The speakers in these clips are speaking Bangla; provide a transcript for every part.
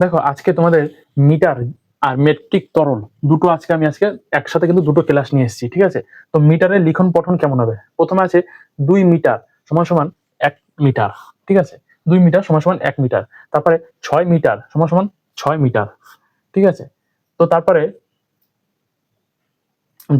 দেখো, আজকে তোমাদের মিটার আর মেট্রিক তরল, দুটো আজকে আমি আজকে একসাথে কিন্তু দুটো ক্লাস নিয়ে এসেছি, ঠিক আছে? তো মিটারের লিখন পঠন কেমন হবে? প্রথমে আছে দুই মিটার সমান সমান এক মিটার ঠিক আছে? দুই মিটার সমান সমান এক মিটার তারপরে ছয় মিটার সমান সমান ছয় মিটার ঠিক আছে? তো তারপরে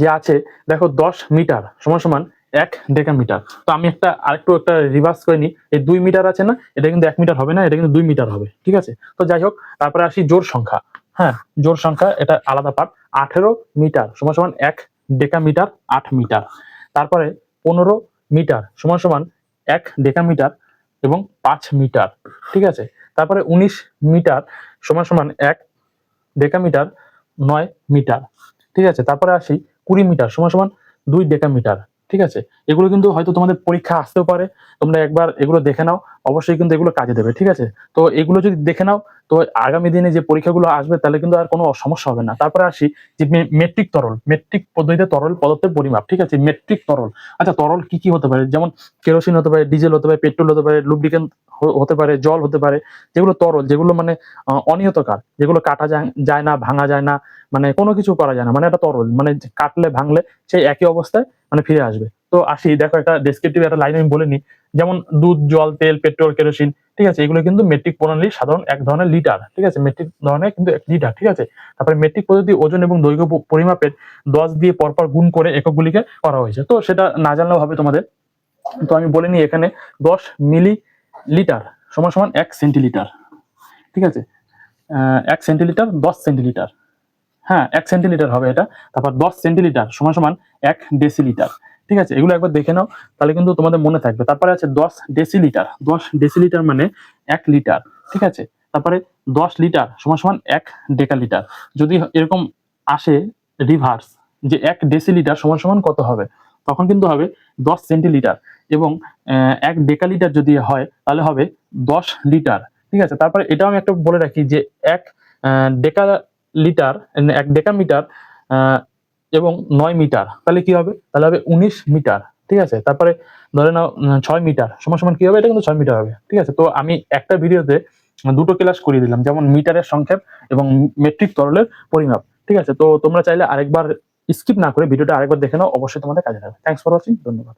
যে আছে, দেখো দশ মিটার সমান সমান এক ডেকা মিটার। তো আমি একটা আরেকটু একটা রিভার্স করে নিই। এই দুই মিটার আছে না, এটা কিন্তু এক মিটার হবে না, এটা কিন্তু দুই মিটার হবে, ঠিক আছে? তো যাই হোক, তারপরে আসি জোর সংখ্যা। হ্যাঁ জোর সংখ্যা, এটা আলাদা পার্ট। আঠেরো মিটার সমান সমান এক ডেকা মিটার, আট মিটার। তারপরে পনেরো মিটার সমান সমান এক ডেকা মিটার এবং পাঁচ মিটার, ঠিক আছে? তারপরে উনিশ মিটার সমান সমান এক ডেকা মিটার, নয় মিটার, ঠিক আছে? তারপরে আসি কুড়ি মিটার সমান সমান দুই ডেকামিটার ঠিক আছে? এগুলো কিন্তু হয়তো তোমাদের পরীক্ষা আসতেও পারে। তোমরা একবার এগুলো দেখে নাও। অবশ্যই কিন্তু এগুলো কাজে দেবে, ঠিক আছে? তো এগুলো যদি দেখে নাও, তো আগামী দিনে যে পরীক্ষাগুলো আসবে, তাহলে কিন্তু আর কোনো সমস্যা হবে না। তারপরে আসি যে মেট্রিক তরল। মেট্রিক পদ্ধতিতে তরল পদার্থের পরিমাপ, ঠিক আছে? মেট্রিক তরল। আচ্ছা তরল কি কি হতে পারে? যেমন কেরোসিন হতে পারে, ডিজেল হতে পারে, পেট্রোল হতে পারে লুব্রিকেন্ট হতে পারে, জল হতে পারে, যেগুলো তরল, যেগুলো মানে অনিয়তকার, যেগুলো কাটা যায়- যায় না, ভাঙা যায় না মানে কোনো কিছু করা যায় না মানে এটা তরল। মানে কাটলে, ভাঙলে সেই একই অবস্থায় মানে ফিরে আসবে। তো আসি, দেখো একটা ডেসক্রিপটিভ একটা লাইন আমি বলে নিই। যেমন দুধ, জল, তেল পেট্রোল কেরোসিন ঠিক আছে? এগুলো কিন্তু মেট্রিক প্রণালীর সাধারণ এক ধরনের লিটার ঠিক আছে? মেট্রিক ধরনের কিন্তু এক লিটার ঠিক আছে? তারপরে মেট্রিক পদ্ধতি, ওজন এবং দৈর্ঘ্য পরিমাপের দশ দিয়ে পরপর গুণ করে এককগুলিকে করা হয়েছে। তো সেটা না জানলেও হবে তোমাদের। তো আমি বলে নিই এখানে দশ মিলি লিটার সমান সমান এক সেন্টিলিটার ঠিক আছে? এক সেন্টিলিটার দশ সেন্টিলিটার হ্যাঁ এক সেন্টিলিটার হবে এটা। তারপর দশ সেন্টিলিটার সমান সমান এক ডেসিলিটার ঠিক আছে? এগুলো একবার দেখে নাও, তাহলে কিন্তু তোমাদের মনে থাকবে। তারপরে আছে দশ ডেসিলিটার দশ ডেসিলিটার মানে এক লিটার ঠিক আছে? তারপরে দশ লিটার সমান সমান এক ডেকালিটার যদি এরকম আসে রিভার্স যে এক ডেসিলিটার সমান সমান কত হবে? তখন কিন্তু হবে দশ সেন্টিলিটার এবং এক ডেকালিটার যদি হয়, তাহলে হবে দশ লিটার ঠিক আছে? তারপরে এটাও আমি একটা বলে রাখি যে এক ডেকা লিটার এক ডেকামিটার এবং নয় মিটার। তাহলে কি হবে? তাহলে হবে উনিশ মিটার, ঠিক আছে? তারপরে ধরে নাও ছয় মিটার, সমান সমান কি হবে? এটা কিন্তু ছয় মিটার হবে, ঠিক আছে? তো আমি একটা ভিডিওতে দুটো ক্লাস করিয়ে দিলাম, যেমন মিটারের সংক্ষেপ এবং মেট্রিক তরলের পরিমাপ, ঠিক আছে? তো তোমরা চাইলে আরেকবার স্কিপ না করে ভিডিওটা আরেকবার দেখে নাও, অবশ্যই তোমাদের কাজে লাগবে। থ্যাংকস ফর ওয়াচিং ধন্যবাদ।